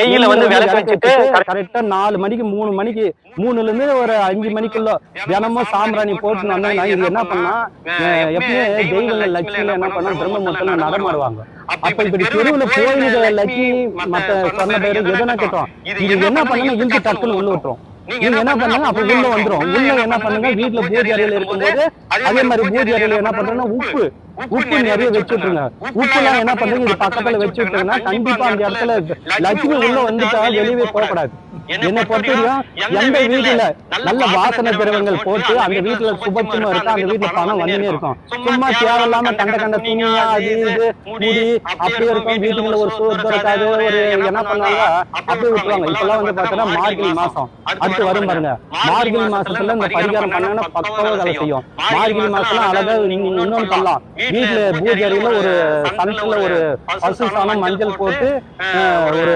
வெயில வந்து விளக்கு வச்சுட்டு கரெக்டா நாலு மணிக்கு மூணு மணிக்கு மூணுல இருந்து ஒரு அஞ்சு மணிக்குள்ள தினமும் சாம்பிராணி போட்டு வந்தோம்னா இது என்ன பண்ணா எப்பவுமே தெய்வங்கள் லட்சுமியில என்ன பண்ணா பிரம்மமுத்துல நடமாடுவாங்க. அப்ப இப்படி தெருவுல கோயிலுக்கு லட்சுமி மத்த சொன்ன பேரு எதனா கேட்டோம். இது என்ன பண்ணுங்க இழுத்து டக்குன்னு உள்ள விட்டுரும். நீங்க என்ன பண்ணுங்க அப்ப உள்ள வந்துரும். உள்ள என்ன பண்ணுங்க வீட்டுல பூஜை அறையில இருக்கும்போது அதே மாதிரி பூஜை அறையில என்ன பண்றோம்னா உப்பு. உப்பு நிறைய வச்சு விட்டுருங்க. உப்பு எல்லாம் என்ன பண்றீங்க இது பக்கத்துல வச்சு விட்டுருங்கன்னா கண்டிப்பா அந்த இடத்துல லட்சுமி உள்ள வந்துட்டா வெளியவே போகக்கூடாது. என்னை பொறுத்தவரையும் எந்த வீட்டுல நல்ல வாசனை திரவங்கள் போட்டு அந்த வீட்டுல சுபத்துவமா இருக்கா. அந்த வீட்டுல பணம் வந்துனே இருக்கும். சும்மா தேவையில்லாம கண்ட கண்ட துணியா அது இது முடி அப்படியே இருக்கும். வீட்டுக்குள்ள ஒரு சோறு இருக்காது ஒரு என்ன பண்ணுவாங்க? அப்படியே விட்டுருவாங்க. இப்பெல்லாம் வந்து பாத்தீங்கன்னா மார்கழி மாசம் அடுத்து வரும் பாருங்க மார்கழி மாசத்துல இந்த பரிகாரம் பண்ணாங்கன்னா பக்கவா வேலை செய்யும் மார்கழி மாசம்லாம் அழகா நீங்க இன்னொன்னு பண்ணலாம் வீட்டுல பூஜை அறையில ஒரு சனத்துல ஒரு பசு சாணம் மஞ்சள் போட்டு ஒரு